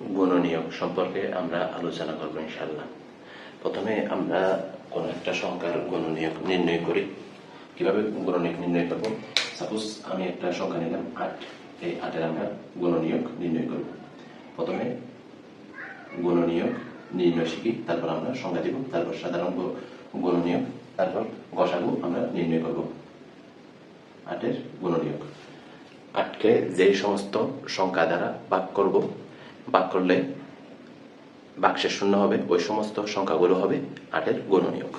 গুণনীয়ক সম্পর্কে আমরা আলোচনা করব ইনশাল্লাহ প্রথমে আমরা কোন একটা সংখ্যার গুণনীয়ক নির্ণয় করি। কীভাবে গুণনীয়ক নির্ণয় করব? সাপোজ আমি একটা সংখ্যা নিলাম আট। এই আটের আমরা গুণনীয়ক নির্ণয় করব। প্রথমে গুণনীয়ক নির্ণয় শিখি, তারপর আমরা সংখ্যা দিব, তারপর সাধারণ গু- গুণনীয়ক, তারপর গসাগু আমরা নির্ণয় করব। আটের গুণনীয়ক। আটকে যে সমস্ত সংখ্যা দ্বারা ভাগ করব ভাগ করলে বাক্সের শূন্য হবে, ওই সমস্ত সংখ্যাগুলো হবে আটের গুণনীয়ক।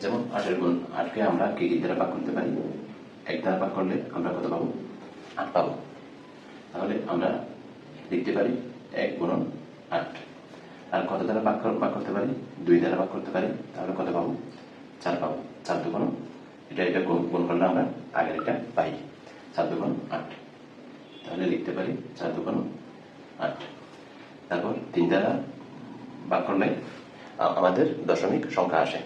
যেমন আটের গুণ আটকে আমরা কি কি দ্বারা ভাগ করতে পারি? এক দ্বারা ভাগ করলে আমরা কত পাবো? আট পাবো। তাহলে আমরা লিখতে পারি এক গুণন আট। আর কত দ্বারা ভাগ ভাগ করতে পারি? দুই দ্বারা ভাগ করতে পারি, তাহলে কত পাবো? চার পাবো। চার দুগুণ, এটা এটা গুণ গুণ করলে আমরা আগের এটা পাই। চার দুগুণ আট। তাহলে লিখতে পারি চার দুগুণ আট। তারপর তিন দ্বারা ভাগ করলে আমাদের দশমিক সংখ্যা আসে।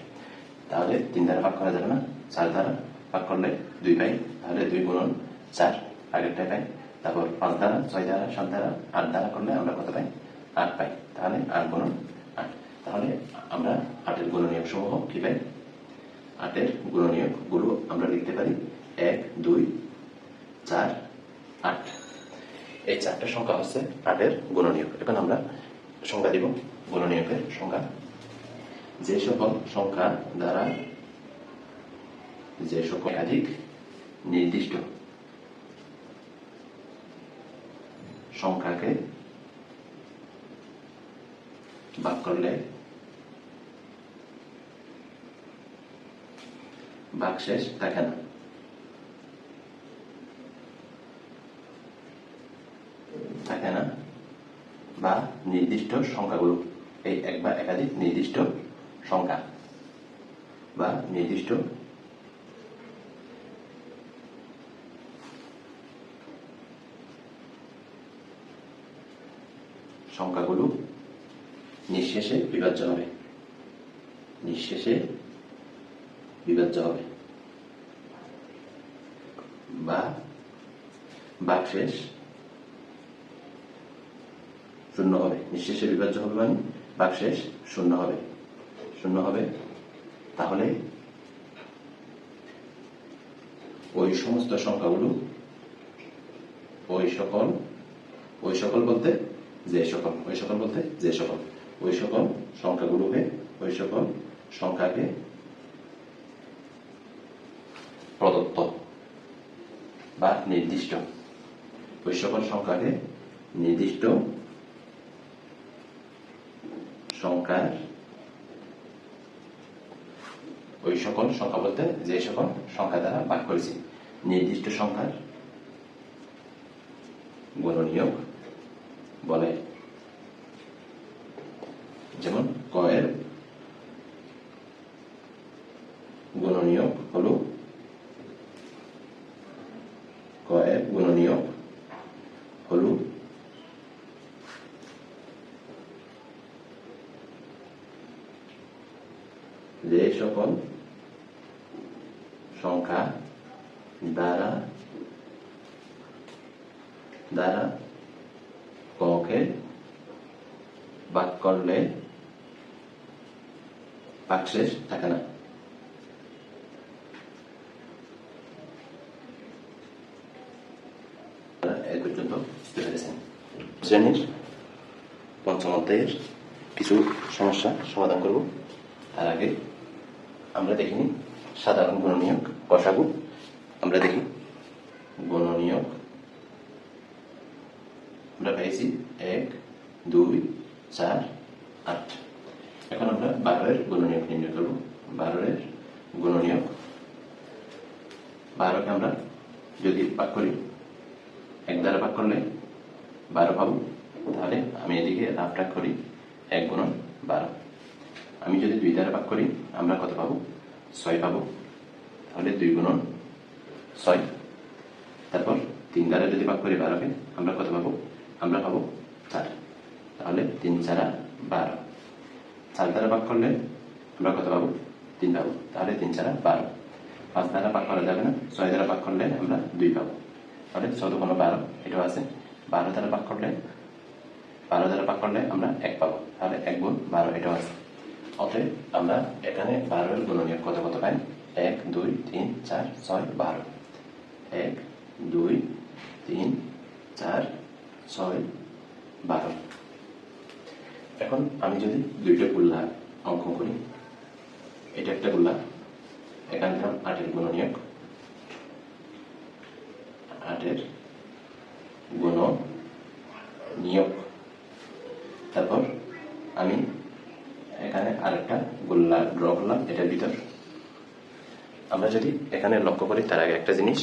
তাহলে তিন দ্বারা ভাগ করা যাবে না, চার দ্বারা ভাগ করলে দুই পাই, তাহলে দুই গুণন চার। আগেরটাই পাই, তারপর পাঁচ দ্বারা, ছয় দ্বারা, সাত দ্বারা, আট দ্বারা করলে আমরা কত পাই? আট পাই। তাহলে আট গুণন আট। তাহলে আমরা আটের গুণনীয়ক সমূহ কি পাই? আটের গুণনীয়কগুলো আমরা লিখতে পারি এক দুই চার আট এই চারটা সংখ্যা হচ্ছে আটের গুণনীয়ক। এখন আমরা সংখ্যা দিব, গুণনীয়কের সংখ্যা। যে সকল সংখ্যা দ্বারা যে সকল একাধিক নির্দিষ্ট সংখ্যাকে ভাগ করলে বাকশেষ থাকে না থাকে না বা নির্দিষ্ট সংখ্যাগুলো। এই এক বা একাধিক নির্দিষ্ট সংখ্যা বা নির্দিষ্ট সংখ্যাগুলো নিঃশেষে বিভাজ্য হবে। নিঃশেষে বিভাজ্য হবে। বা বাকশেষ শূন্য হবে। নিঃশেষে বিভাজ্য হবে মানে বাকশেষ শূন্য হবে। শূন্য হবে। তাহলে ওই সমস্ত সংখ্যাগুলো ওই সকল ওই সকল বলতে যে সকল, ওই সকল বলতে যে সকল, ওই সকল সংখ্যাগুলোকে ওই সকল সংখ্যাকে প্রদত্ত বা নির্দিষ্ট, ওই সকল সংখ্যাকে নির্দিষ্ট সংখ্যার ওই সকল সংখ্যা বলতে যে সকল সংখ্যা দ্বারা ভাগ করেছি। নির্দিষ্ট সংখ্যার গুণনীয়ক বলে। যেমন কয়ের যে সকল সংখ্যা, দ্বারা দ্বারা ককে ভাগ করলে বাকশেষ থাকে না শ্রেণির পঞ্চম অধ্যায়ের কিছু সমস্যা সমাধান করব। তার আগে আমরা দেখিনি সাধারণ গুণনীয়ক কষাগু আমরা দেখি গুণনীয়ক। আমরা পেয়েছি এক, দুই, চার, আট। এখন আমরা বারোয়ের গুণনীয়ক নির্ণয় করব। বারোয়ের গুণনীয়ক। বারোকে আমরা যদি ভাগ করি, এক দ্বারা ভাগ করলে বারো পাবো। তাহলে আমি এদিকে লাভটা করি, এক গুণন বারো। আমি যদি দুই দ্বারা ভাগ করি, আমরা কত পাবো? ছয় পাবো। তাহলে দুই গুণন ছয়। তারপর তিন দ্বারা যদি ভাগ করি বারোকে, আমরা কত পাবো? আমরা পাবো চার। তাহলে তিন চারা বারো। চার দ্বারা ভাগ করলে আমরা কত পাবো? তিন পাবো। তাহলে তিন চারা বারো। পাঁচ দ্বারা ভাগ করা যাবে না। ছয় দ্বারা ভাগ করলে আমরা দুই পাবো। তাহলে চৌদ্দ কোনো বারো, এটাও আছে। বারো দ্বারা ভাগ করলে, বারো দ্বারা ভাগ করলে আমরা এক পাবো। তাহলে এক গুণ বারো, এটাও আছে। অতএব আমরা এখানে বারোর গুণনীয় কত কত পাই? এক, দুই, তিন, চার, ছয়, বারো। এক, দুই, তিন, চার, ছয়, বারো। এখন আমি যদি দুইটা গুল্লা অঙ্কন করি, এটা একটা গুল্লা এখানে দিলাম আটের গুণনীয়ক, আটের গুণ নিয়োগ তারপর আমি এখানে আরেকটা করলাম এটার ভিতর আমরা যদি এখানে লক্ষ্য করি, তার আগে একটা জিনিস।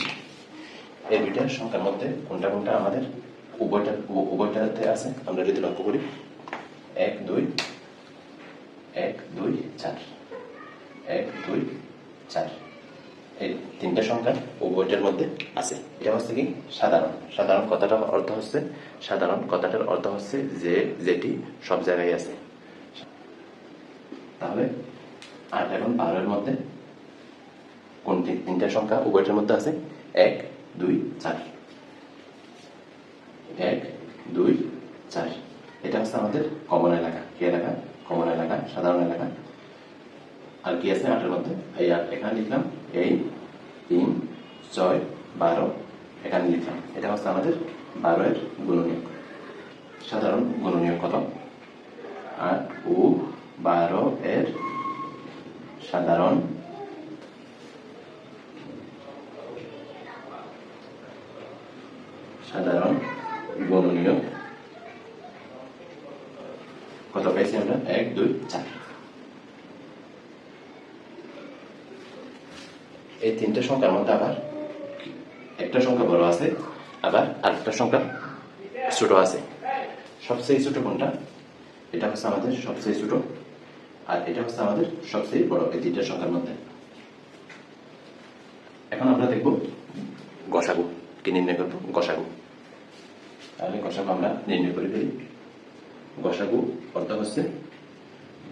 এই দুইটা সংখ্যার মধ্যে কোনটা কোনটা আমাদের উভয়টা উভয়টাতে আছে, আমরা যদি লক্ষ্য করি, এক, দুই এক, দুই, চার। এক, দুই, চার। এই তিনটা সংখ্যা উভয়টার মধ্যে আছে। এটা হচ্ছে কি? সাধারণ। সাধারণ কথাটার অর্থ হচ্ছে, সাধারণ কথাটার অর্থ হচ্ছে যে, যেটি সব জায়গায় আছে। তাহলে আট এবং বারোর মধ্যে কোনটি? তিন- তিনটা সংখ্যা উভয়টার মধ্যে আছে? এক, দুই, চার। এক, দুই, চার। এটা হচ্ছে আমাদের কমন এলাকা। কি এলাকা? কমন এলাকা, সাধারণ এলাকা। আর কি আছে আটের মধ্যে? এই আট, এখানে লিখলাম। এই তিন, ছয়, বারো, এখানে লিখলাম। এটা হচ্ছে আমাদের বারো এর গুণনীয়ক। সাধারণ গুণনীয়ক কত? আট ও বারো এর সাধারণ। সাধারণ গুণনীয়ক কত পাইছি আমরা? এক, দুই, চার। এই তিনটে সংখ্যার মধ্যে আবার একটা সংখ্যা বড় আছে, আবার আরেকটা সংখ্যা ছোট আছে। সবচেয়ে ছোট কোনটা? এটা হচ্ছে আমাদের সবচেয়ে ছোট আর এটা হচ্ছে আমাদের সবচেয়ে বড় এই তিনটা সংখ্যার মধ্যে। এখন আমরা দেখব গসাগু। কি নির্ণয় করব? গসাগু। তাহলে গসাগু আমরা নির্ণয় করে ফেলি। গসাগু অর্থ হচ্ছে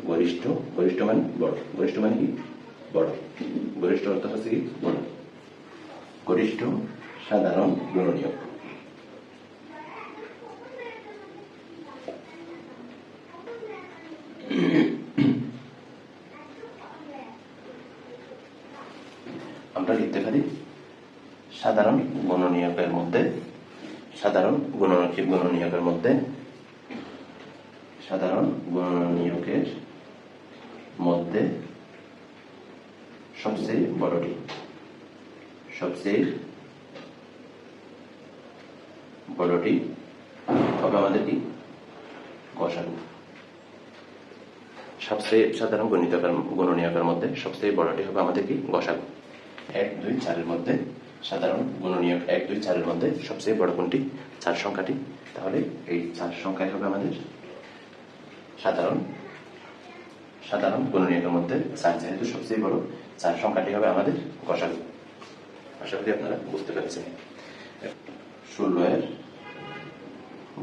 গরিষ্ঠ। গরিষ্ঠ মানে বড়। গরিষ্ঠ মানে কি? বড়। গরিষ্ঠ অর্থ হচ্ছে কি? বড়। গরিষ্ঠ সাধারণ গুণনীয় আমরা লিখতে পারি সাধারণ গুণনীয়কের মধ্যে, সাধারণ গুণনীয়ক গুণনীয়কের মধ্যে, সাধারণ গুণনীয়কের মধ্যে সবচেয়ে বড়টি সবচেয়ে বড়টি হবে আমাদের কি? গসাগু। সবচেয়ে সাধারণ গণিতকের, গুণনীয়কের মধ্যে সবচেয়ে বড়টি হবে আমাদের কি? গসাগু। এক, দুই, চারের মধ্যে সাধারণ গুণনীয়ক এক, দুই, চারের মধ্যে সবচেয়ে বড় কোনটি? চার সংখ্যাটি। তাহলে এই চার সংখ্যায় হবে আমাদের সাধারণ সাধারণ গুণনীয়কের মধ্যে চার যেহেতু সবচেয়ে বড়, চার সংখ্যাটি হবে আমাদের গসাগু আশা করি আপনারা বুঝতে পেরেছেন। ষোলো এর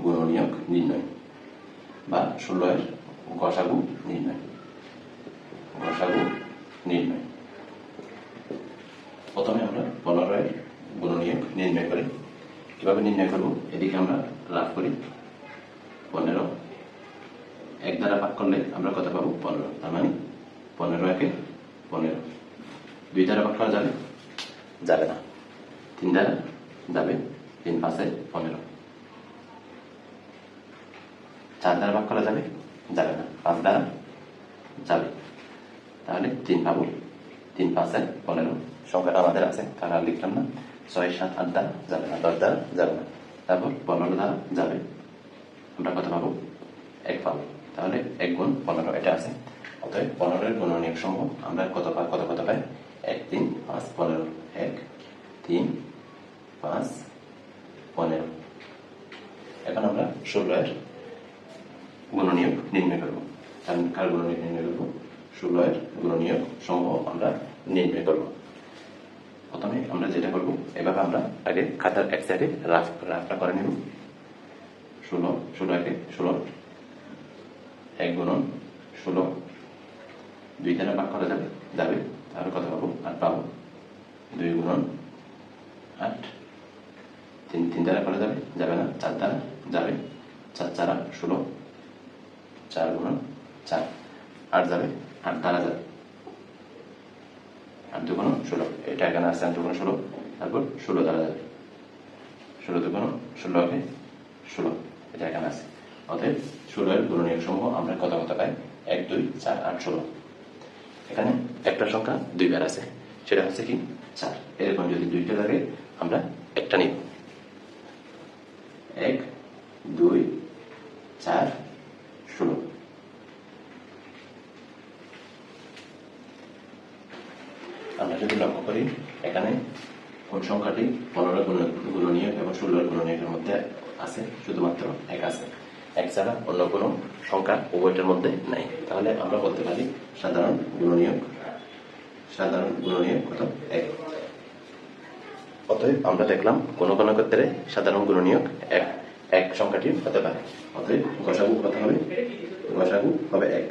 গুণনীয়ক নির্ণয় বা ষোলো এর গসাগু নির্ণয়। গসাগু নির্ণয় প্রথমে আমরা পনেরো এর গুণনীয়ক নির্ণয় করি কীভাবে নির্ণয় করব? এদিকে আমরা লাভ করি পনেরো। এক দ্বারা ভাগ করলে আমরা কত পাবো? পনেরো। তার মানে পনেরো একে পনেরো। দুই দ্বারা ভাগ করা যাবে? যাবে না। তিন দ্বারা যাবে? তিন পাঁচে পনেরো। চার দ্বারা ভাগ করা যাবে? যাবে না। পাঁচ দ্বারা যাবে। তাহলে তিন পাবো। তিন পাঁচে পনেরো। সংখ্যাটা আমাদের আছে তাহলে আর লিখলাম না। ছয়, সাত, আট দ্বারা যাবে না, দশ দ্বারা যাবে না। তারপর পনেরো দ্বারা যাবে। আমরা কত পাবো? এক পাবো। তাহলে এক গুণ পনেরো, এটা আছে। অতএব পনেরোর গুণনীয়ক সমূহ আমরা কত পা, কত কত পাই? এক, তিন, পাঁচ, পনেরো। এক, তিন, পাঁচ, পনেরো। এখন আমরা ষোলো এর গুণনীয়ক নির্ণয় করব। কার- কার গুণনীয়ক নির্ণয় করব? ষোলো এর গুণনীয়ক সমূহ আমরা নির্ণয় করব। প্রথমে আমরা যেটা করব, এভাবে আমরা আগে খাতার এক সাইডে রাফ, রাফটা করে নেব। ষোলো ষোলো একে ষোলো, এক গুণন ষোলো। দুই দ্বারা ভাগ করা যাবে যাবে, তাহলে কত পাবো? আট পাবো। দুই গুণন আট। তিন তিন দ্বারা করা যাবে যাবে না? চার দ্বারা যাবে। চার চারা ষোলো, চার গুণন চার। আট যাবে, আট দ্বারা যাবে। দুগুণ ষোলো। এটা এখানে আছে আট দুগুণ ষোলো, তারপর ষোলো দ্বারা যাবে। ষোলো দুগুণ ষোলো হবে ষোলো, এটা এখানে আছে অতএব ষোলো এর গুণনীয় সমূহ আমরা কত কত পাই? এক, দুই, চার, আট, ষোলো। এখানে একটা সংখ্যা দুইবার আছে, সেটা হচ্ছে কি? চার। এরকম যদি দুইটা থাকে, আমরা একটা নিব। এক, দুই, চার ষোলো আমরা যদি লক্ষ্য করি এখানে কোন সংখ্যাটি পনেরো গুণনীয় এবং ষোলোর গুণনীয়কের মধ্যে আছে, শুধুমাত্র এক আছে। এক ছাড়া অন্য কোনো সংখ্যা উভয়টার মধ্যে নাই। তাহলে আমরা বলতে পারি সাধারণ গুণনীয়ক সাধারণ গুণনীয়ক কত? এক। অতএব আমরা দেখলাম কোন কোন ক্ষেত্রে সাধারণ গুণনীয়ক এক এক সংখ্যাটি হতে পারে। অতএব গসাগু কত হবে? গসাগু হবে এক।